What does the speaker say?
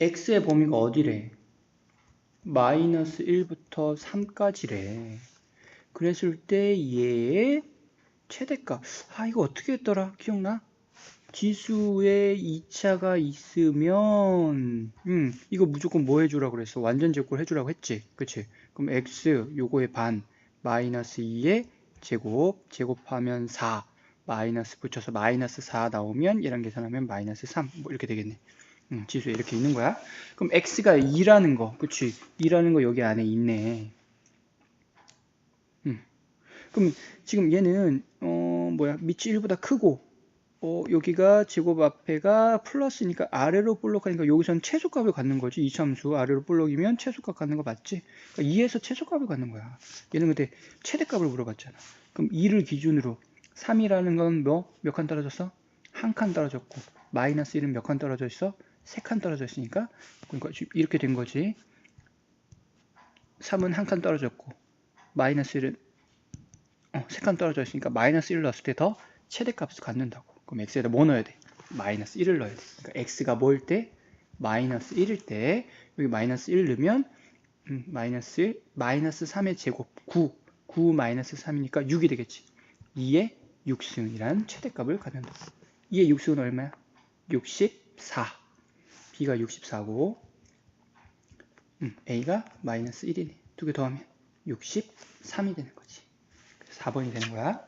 x의 범위가 어디래? 마이너스 1부터 3까지래. 그랬을 때 얘의 최대값. 아, 이거 어떻게 했더라? 기억나? 지수에 2차가 있으면, 음, 이거 무조건 뭐 해주라고 그랬어? 완전 제곱을 해주라고 했지. 그치? 그럼 x, 요거의 반, 마이너스 2의 제곱, 제곱하면 4, 마이너스 붙여서 마이너스 4 나오면 얘랑 계산하면 마이너스 3, 뭐 이렇게 되겠네. 음, 지수에 이렇게 있는 거야. 그럼 x가 2라는 거, 그치? 2라는 거 여기 안에 있네. 음. 그럼 지금 얘는, 어, 뭐야, 밑이 1보다 크고, 어, 여기가 제곱 앞에가 플러스니까 아래로 볼록하니까 여기서는 최소값을 갖는 거지. 이 참수 아래로 볼록이면 최소값 갖는 거 맞지? 그러니까 2에서 최소값을 갖는 거야. 얘는 근데 최대값을 물어봤잖아. 그럼 2를 기준으로 3이라는 건 뭐? 몇 칸 떨어졌어? 한 칸 떨어졌고 마이너스 1은 몇 칸 떨어져 있어? 세 칸 떨어져 있으니까 그러니까 이렇게 된 거지. 3은 한 칸 떨어졌고 마이너스 1은 어, 세 칸 떨어져 있으니까 마이너스 1을 넣었을 때 더 최대값을 갖는다고. 그럼 x에다 뭐 넣어야 돼? 마이너스 1을 넣어야 돼. 그러니까 x가 뭐일 때? 마이너스 1일 때 여기 마이너스 1 넣으면 음, 마이너스 1, 마이너스 3의 제곱 9, 9 마이너스 3이니까 6이 되겠지. 2의 6승이란 최대값을 갖는다. 2의 6승은 얼마야? 64. B가 64고 음, a가 마이너스 1이네. 두 개 더하면 63이 되는 거지. 4번이 되는 거야.